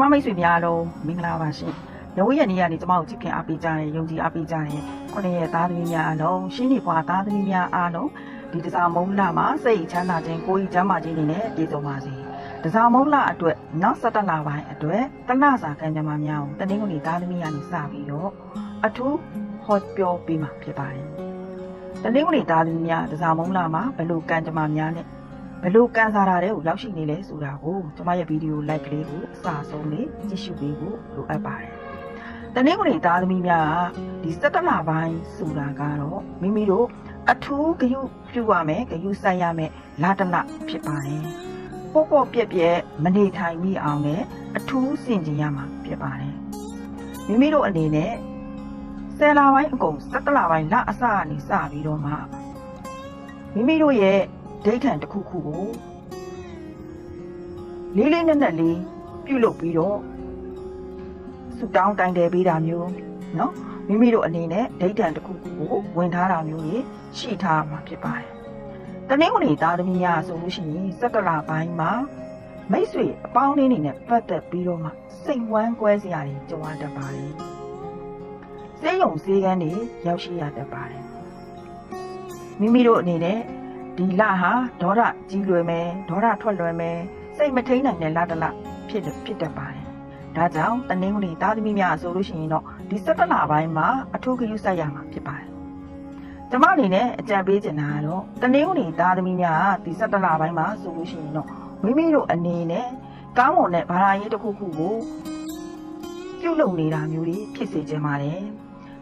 မမိတ်ဆွေများအားလုံးမင်္ဂလာပါရှင်။ရုံးရက်နေ့ကနေကျမကိုချစ်ခင်အားပေးကြတဲ့ယုံကြည်အားပေးကြတဲ့ခုနှစ်ရဲ့သားသမီးများအားလုံးရှင်းနေပွားသားသမီးများအားလုံးဒီတစားမုံလာမှာစိတ်ချမ်းသာခြင်းကိုယ်ကြီးချမ်းသာခြင်းတွေနဲ့ပြည့်စုံပါစေ။တစားမုံလာအတွက်နောက်ဆက်တက်လာပိုင်းအတွက်တနစာကံကြမ္မာများကိုတနင်္ဂနွေသားသမီးကနေစပြီးတော့အထူးဟောပြောပေးမှာဖြစ်ပါတယ်။တနင်္ဂနွေသားသမီးများတစားမုံလာမှာဘယ်လိုကံကြမ္မာများနဲ့ ဘယ်လိုကန်စားတာတွေကိုရောက်ရှိနေလဲဆိုတာကိုကျွန်မရဲ့ဗီဒီယို like ကလေးကိုအစဆုံးလေးကြည့်ရှုပေးဖို့လိုအပ်ပါတယ်။တနင်္ဂနွေသားသမီးများကဒီစက်တလပိုင်းဆိုတာကတော့မိမိတို့အထူးဂရုပြုရမယ်ဂရုစိုက်ရမယ်လာတလဖြစ်ပါတယ်။ပေါ့ပေါ့ပြက်ပြက်မနေထိုင်မိအောင်နဲ့အထူးစင်ကြင်ရမှာဖြစ်ပါတယ်။မိမိတို့အနေနဲ့ဆယ်လပိုင်းအကုန်စက်တလပိုင်းလအစကနေစပြီးတော့မှမိမိတို့ရဲ့ ဒိဋ္ဌံတစ်ခုခုကိုလေးလေးနက်နက်လေးပြုလုပ်ပြီးတော့ဆူတောင်းတိုင်တယ်ပေးတာမျိုးเนาะမိမိတို့အနေနဲ့ဒိဋ္ဌံတစ်ခုခုကိုဝင်ထားတာမျိုးကြီးရှိထားမှာဖြစ်ပါတယ်။တနင်္ဂနွေသားသမီးများဆိုလို့ရှိရင်စက်ကလာပိုင်းမှာမိတ်ဆွေအပေါင်းလေးတွေနဲ့ပတ်သက်ပြီးတော့မှစိတ်ဝမ်းကွဲစရာတွေကြုံရတတ်ပါတယ်။စေယုံစေကန်းတွေရောက်ရှိရတတ်ပါတယ်။မိမိတို့အနေနဲ့ ဒီလဟာဒေါသကြီးလွယ်မယ်ဒေါသထွက်လွယ်မယ်စိတ်မထိန်နိုင်တဲ့လတလဖြစ်ဖြစ်တတ်ပါတယ်ဒါကြောင့်တနင်္ဂနွေသားသမီးများဆိုလို့ရှိရင်တော့ဒီစက်တလပိုင်းမှာအထူးဂရုစိုက်ရမှာဖြစ်ပါတယ်ကျမအနေနဲ့အကြံပေးချင်တာကတော့တနင်္ဂနွေသားသမီးများကဒီစက်တလပိုင်းမှာဆိုလို့ရှိရင်တော့မိမိတို့အနေနဲ့ကောင်းမွန်တဲ့ဘာသာရေးတစ်ခုခုကိုပြုလုပ်နေတာမျိုးတွေဖြစ်စေချင်ပါတယ်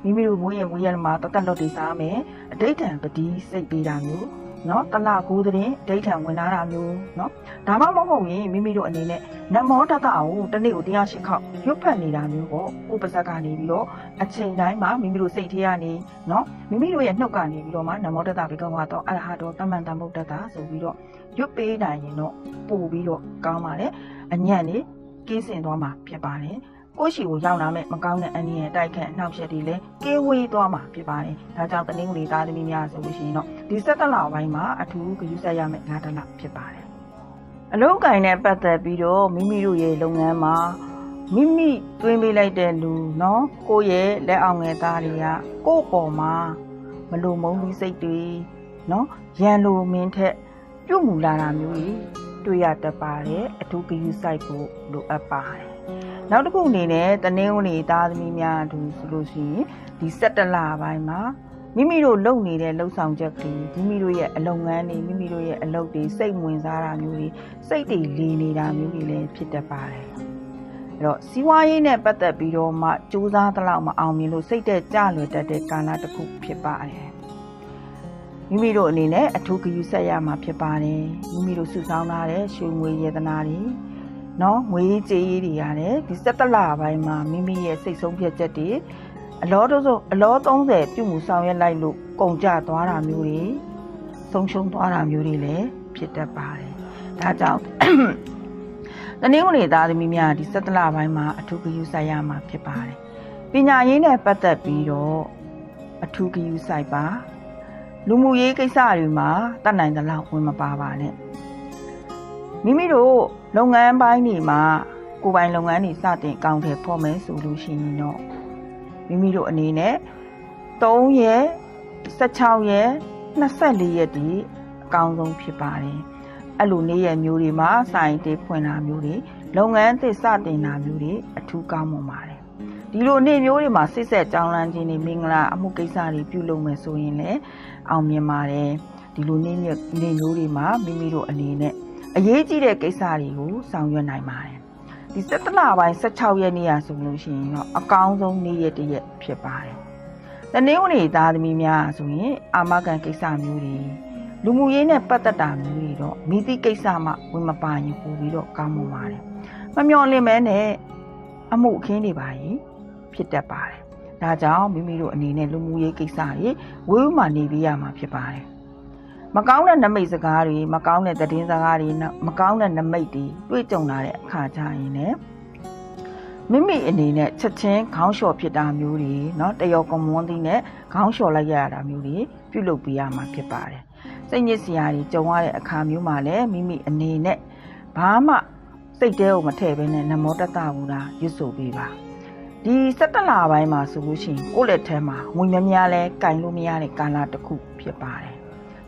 မိမိတို့မွေးရမွေးရမှာတတ်တတ်လို့တွေစားမယ်အတိတ်တံပတိစိတ်ပေးတာမျိုး နော်တလကိုးတဲ့ဒိဋ္ဌံဝင်လာတာမျိုးနော်ဒါမှမဟုတ်ရင်မိမိတို့အနေနဲ့နမောတတကိုတစ်နေ့ကိုတရားရှိခေါက်ရွတ်ဖတ်နေတာမျိုးပေါ့ဥပစက်ကနေပြီးတော့အချိန်တိုင်းမှာမိမိတို့စိတ်ထဲကနေနော်မိမိတို့ရဲ့နှုတ်ကနေပြီးတော့မှနမောတတဘေကဝါတော့အရဟတောတမန်တမုဒ္ဒတာဆိုပြီးတော့ရွတ်ပေးနိုင်ရင်တော့ပို့ပြီးတော့ကောင်းပါတယ်အညံ့နေကင်းစင်သွားမှာဖြစ်ပါတယ် ကိုရှိကိုရောက်လာမဲ့မကောင်းတဲ့အနည်းရဲ့တိုက်ခတ်နှောက်ယှက်တွေလည်းကင်းဝေးသွားမှာဖြစ်ပါတယ်။ဒါကြောင့်တနင်္ဂနွေသားသမီးများဆိုလို့ရှိရင်တော့ဒီစက်တလပိုင်းမှာအထူးဂရုစိုက်ရမယ့်နာတလဖြစ်ပါတယ်။အလုပ်ကိုင်နဲ့ပတ်သက်ပြီးတော့မိမိတို့ရဲ့လုပ်ငန်းမှာမိမိတွင်းပေးလိုက်တဲ့လူနော်ကိုယ့်ရဲ့လက်အောင်ငယ်သားတွေကကိုယ့်ပေါ်မှာမလိုမုန်းပြီးစိတ်တွေနော်ရန်လိုမင်းထက်ပြုတ်မူလာတာမျိုးကြီးတွေ့ရတတ်ပါတယ်အထူးဂရုစိုက်ဖို့လိုအပ်ပါတယ်။ နောက်တစ်ခုအနေနဲ့တနင်္ဂနွေသားသမီးများအတူဆိုလို့ရှိရင်ဒီ17လပိုင်းမှာမိမိတို့လုပ်နေတဲ့လှုပ်ဆောင်ချက်ကလေးမိမိတို့ရဲ့အလုပ်ငန်းတွေမိမိတို့ရဲ့အလုပ်တွေစိတ်ဝင်စားတာမျိုးတွေစိတ်တွေလီနေတာမျိုးတွေလည်းဖြစ်တတ်ပါတယ်။အဲ့တော့စီးပွားရေးနဲ့ပတ်သက်ပြီးတော့မှစူးစမ်းသလောက်မအောင်မြင်လို့စိတ်သက်ကြလွယ်တတ်တဲ့ကာလတစ်ခုဖြစ်ပါတယ်။မိမိတို့အနေနဲ့အထူးဂရုစိုက်ရမှာဖြစ်ပါတယ်။မိမိတို့စုဆောင်းထားတဲ့ရွှေငွေရတနာတွေ နော်ငွေကြေးတွေရတယ်ဒီစက်တလပိုင်းမှာမိမိရဲ့စိတ်ဆုံးဖြတ်ချက်တွေအလောတို့ဆိုအလော30ပြုမှုဆောင်ရွက်လိုက်လို့ကုန်ကြသွားတာမျိုးတွေဆုံးရှုံးသွားတာမျိုးတွေလည်းဖြစ်တတ်ပါတယ်ဒါကြောင့်တနင်္ဂနွေသားသမီးများဒီစက်တလပိုင်းမှာအထူးဂရုစိုက်ရမှာဖြစ်ပါတယ်ပညာရေးနဲ့ပတ်သက်ပြီးတော့အထူးဂရုစိုက်ပါလူမှုရေးကိစ္စတွေမှာတတ်နိုင်သလောက်ဝင်မပါပါနဲ့ မိမိတို့လုပ်ငန်းပိုင်းတွေမှာကိုယ်ပိုင်လုပ်ငန်းတွေစတင်ကောင်းတယ်ဖော်မယ်ဆိုလို့ရှိရင်တော့မိမိတို့အနေနဲ့3ရက်16ရက်24ရက်ဒီအကောင်းဆုံးဖြစ်ပါတယ်အဲ့လိုနေ့ရက်မျိုးတွေမှာစိုင်တေးဖွင့်တာမျိုးတွေလုပ်ငန်းသစ်စတင်တာမျိုးတွေအထူးကောင်းမွန်ပါတယ်ဒီလိုနေ့မျိုးတွေမှာစစ်ဆက်ကြောင်းလန်းခြင်းတွေမင်္ဂလာအမှုကိစ္စတွေပြုလုပ်မယ်ဆိုရင်လည်းအောင်မြင်ပါတယ်ဒီလိုနေ့နေ့မျိုးတွေမှာမိမိတို့အနေနဲ့ အရေးကြီးတဲ့ကိစ္စတွေကိုဆောင်ရွက်နိုင်ပါတယ်ဒီစက်တလပိုင်း16ရက်နေ့ရဆိုလို့ရှိရင်တော့အကောင်းဆုံးနေ့ရက်တစ်ရက်ဖြစ်ပါတယ်တနင်္ဂနွေသားသမီးများဆိုရင်အာမခံကိစ္စမျိုးတွေလူမှုရေးနဲ့ပတ်သက်တာမျိုးတွေတော့မိသည့်ကိစ္စမှဝင်မပါရင်ပို့ပြီးတော့ကောင်းမွန်ပါတယ်မမျော်လင့်မဲနဲ့အမှုအခင်းတွေပါရင်ဖြစ်တတ်ပါတယ်ဒါကြောင့်မိမိတို့အနေနဲ့လူမှုရေးကိစ္စတွေဝေးဝမှနေပြရမှာဖြစ်ပါတယ် မကောင်းတဲ့နမိတ်စကားတွေမကောင်းတဲ့သတင်းစကားတွေမကောင်းတဲ့နမိတ်တွေတွေ့ကြုံလာတဲ့အခါကျရင်လည်းမိမိအနေနဲ့ချက်ချင်းခေါင်းလျှော်ဖြစ်တာမျိုးတွေเนาะတယောက်ကမွန်းသီးနဲ့ခေါင်းလျှော်လိုက်ရတာမျိုးတွေပြုလုပ်ပေးရမှာဖြစ်ပါတယ်စိတ်ညစ်စရာတွေကြုံရတဲ့အခါမျိုးမှာလည်းမိမိအနေနဲ့ဘာမှ စိတ်တဲကိုမထည့်ဘဲနဲ့နမောတတဘူးလားရွတ်ဆိုပေးပါဒီ17လပိုင်းမှာဆိုလို့ရှိရင်ကိုယ့်လက်ထဲမှာငွေများများလဲကင်လို့မရတဲ့ကာလတစ်ခုဖြစ်ပါတယ်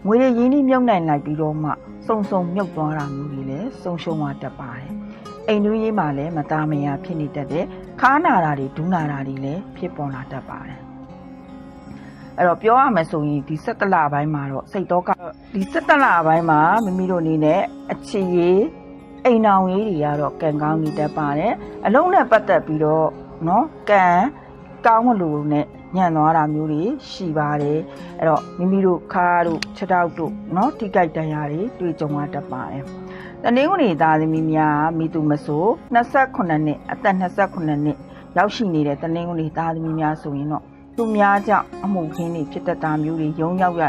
ငွေတွေရင်းနှီးမြုပ်နှံလိုက်ပြီးတော့မှစုံစုံမြုပ်သွားတာမျိုးတွေလည်းဆုံးရှုံးသွားတတ်ပါတယ်။အိမ်နွေးရေးမှာလည်းမသားမယားဖြစ်နေတတ်တယ်။ခါနာတာတွေဒူးနာတာတွေလည်းဖြစ်ပေါ်လာတတ်ပါတယ်။အဲ့တော့ပြောရမယ်ဆိုရင်ဒီ၁၇လပိုင်းမှာတော့စိတ်တော့ကဒီ၁၇လပိုင်းမှာမိမိတို့အနေနဲ့အခြေရေးအိမ်အောင်ရေးတွေကတော့ကံကောင်းနေတတ်ပါတယ်။အလုံးနဲ့ပတ်သက်ပြီးတော့နော်ကံကောင်းလို့နဲ့ ညံ့သွားတာမျိုးတွေရှိပါတယ်အဲ့တော့မိမိတို့ခါတို့ခြေထောက်တို့เนาะထိကြိုက်တရားတွေတွေ့ကြုံရတတ်ပါတယ်တနင်္ဂနွေသားသမီးများမိသူမဆို28နှစ်အသက်28နှစ်ရောက်ရှိနေတဲ့တနင်္ဂနွေသားသမီးများဆိုရင်တော့သူများကြောင့်အမှုခင်းတွေဖြစ်တတ်တာမျိုးတွေရုံရောက်ရ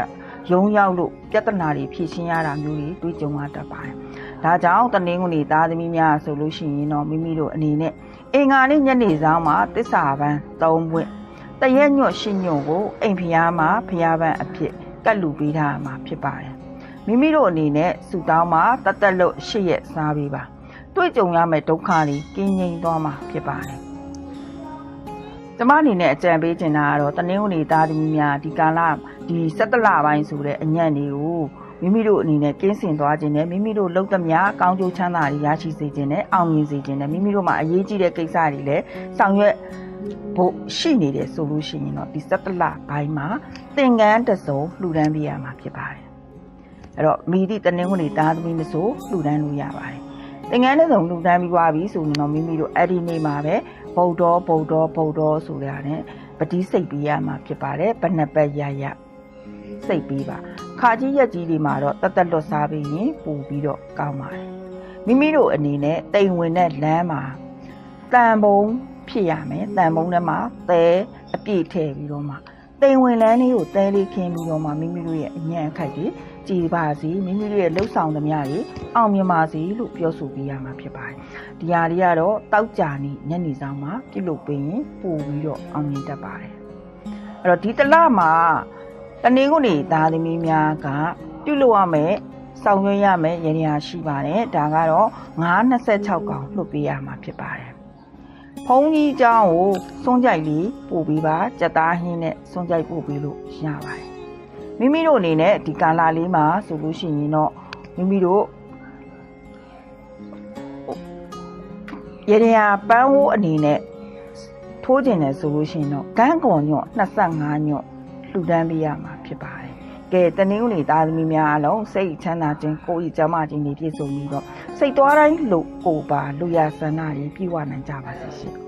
ရုံရောက်လို့ပြဿနာတွေဖြေရှင်းရတာမျိုးတွေတွေ့ကြုံရတတ်ပါတယ်။ဒါကြောင့်တနင်္ဂနွေသားသမီးများဆိုလို့ရှိရင်တော့မိမိတို့အနေနဲ့အင်္ဂါနေ့ညနေဆောင်မှာတစ္ဆာပန်း၃ပွင့် တရက်ညွတ်ရှညွတ်ကိုအိမ်ဖျားမှာဖျားပန်းအဖြစ်ကတ်လူပေးထားမှာဖြစ်ပါတယ်။မိမိတို့အနေနဲ့စူတောင်းမှာတတ်တက်လို့ရှစ်ရက်စားပေးပါ။တွေ့ကြုံရမယ့်ဒုက္ခတွေကင်းငြိမ်သွားမှာဖြစ်ပါတယ်။ကျမအနေနဲ့အကြံပေးချင်တာကတော့တနင်္ဂနွေသားသမီးများဒီကာလဒီ17လပိုင်းဆိုတဲ့အညံ့တွေကိုမိမိတို့အနေနဲ့ကင်းစင်သွားခြင်းနဲ့မိမိတို့လုံသမျှကောင်းကျိုးချမ်းသာတွေရရှိစေခြင်းနဲ့အောင်မြင်စေခြင်းနဲ့မိမိတို့မှာအရေးကြီးတဲ့ကိစ္စတွေလည်းဆောင်ရွက် ဖို့ရှိနေတယ်ဆိုလို့ရှိရင်တော့ဒီ17လပိုင်းမှာသင်္ကန်းတစ်စုံလှူဒန်းပေးရမှာဖြစ်ပါတယ်အဲ့တော့မိသည့်တနင်္ဂနွေသားသမီးမဆိုလှူဒန်းလို့ရပါတယ်သင်္ကန်းတစ်စုံလှူဒန်းပြီးသွားပြီဆိုရင်တော့မိမိတို့အဲ့ဒီနေ့မှာပဲဗုဒ္ဓဗုဒ္ဓဗုဒ္ဓဆိုရတဲ့ပတိစိတ်ပေးရမှာဖြစ်ပါတယ်ဘဏ္ဍပတ်ရရစိတ်ပေးပါခါကြီးရက်ကြီးတွေမှာတော့တတ်တက်လွတ်စားပြီးရင်ပူပြီးတော့ကောင်းပါတယ်မိမိတို့အနေနဲ့တိမ်ဝင်တဲ့လမ်းမှာတန်ပုံ ဖြစ်ရမယ်တန်ပုံထဲမှာသဲအပြည့်ထည့်ပြီးတော့မှတိမ်ဝင်လမ်းလေးကိုသဲလေးခင်းပြီးတော့မှမိမိတို့ရဲ့အညံ့အခက်တွေကြည်ပါစီမိမိတို့ရဲ့လှုပ်ဆောင်သမျှတွေအောင်မြင်ပါစေလို့ပြောဆိုပေးရမှာဖြစ်ပါတယ်ဒီဟာတွေကတော့တောက်ကြနေညနေဆောင်မှာပြုလုပ်ပေးရင်ပို့ပြီးတော့အောင်မြင်တတ်ပါတယ်အဲ့တော့ဒီတစ်လမှာတနင်္ဂနွေသားသမီးများကပြုလုပ်ရမယ်ဆောင်ရွက်ရမယ်ရည်ရရှိပါတယ်ဒါကတော့926កောင်လှုပ်ပေးရမှာဖြစ်ပါတယ် ဖုံးကြီးเจ้าကိုစွန့်ကြိုက်လေးပို့ပေးပါကြက်သားဟင်းနဲ့စွန့်ကြိုက်ပို့ပေးလို့ရပါတယ်မိမိတို့အနေနဲ့ဒီကာလာလေးမှာဆိုလို့ရှိရင်တော့မိမိတို့ရည်ရပန်းဝိုးအနေနဲ့ထိုးကျင်တယ်ဆိုလို့ရှိရင်တော့ကန်းကွန်ညွတ်25ညွတ်လှူဒန်းပေးရမှာဖြစ်ပါတယ်။ကဲတနင်္ဂနွေသားသမီးများအလုံးစိတ်ချမ်းသာခြင်းကိုယ်ဤကျမ်းမာခြင်းတွေပြည့်စုံပြီးတော့ စိတ်သွားတိုင်းလို့ကိုယ်ပါလူရဆန္ဒတွေပြည့်ဝနိုင်ကြပါစေရှင်။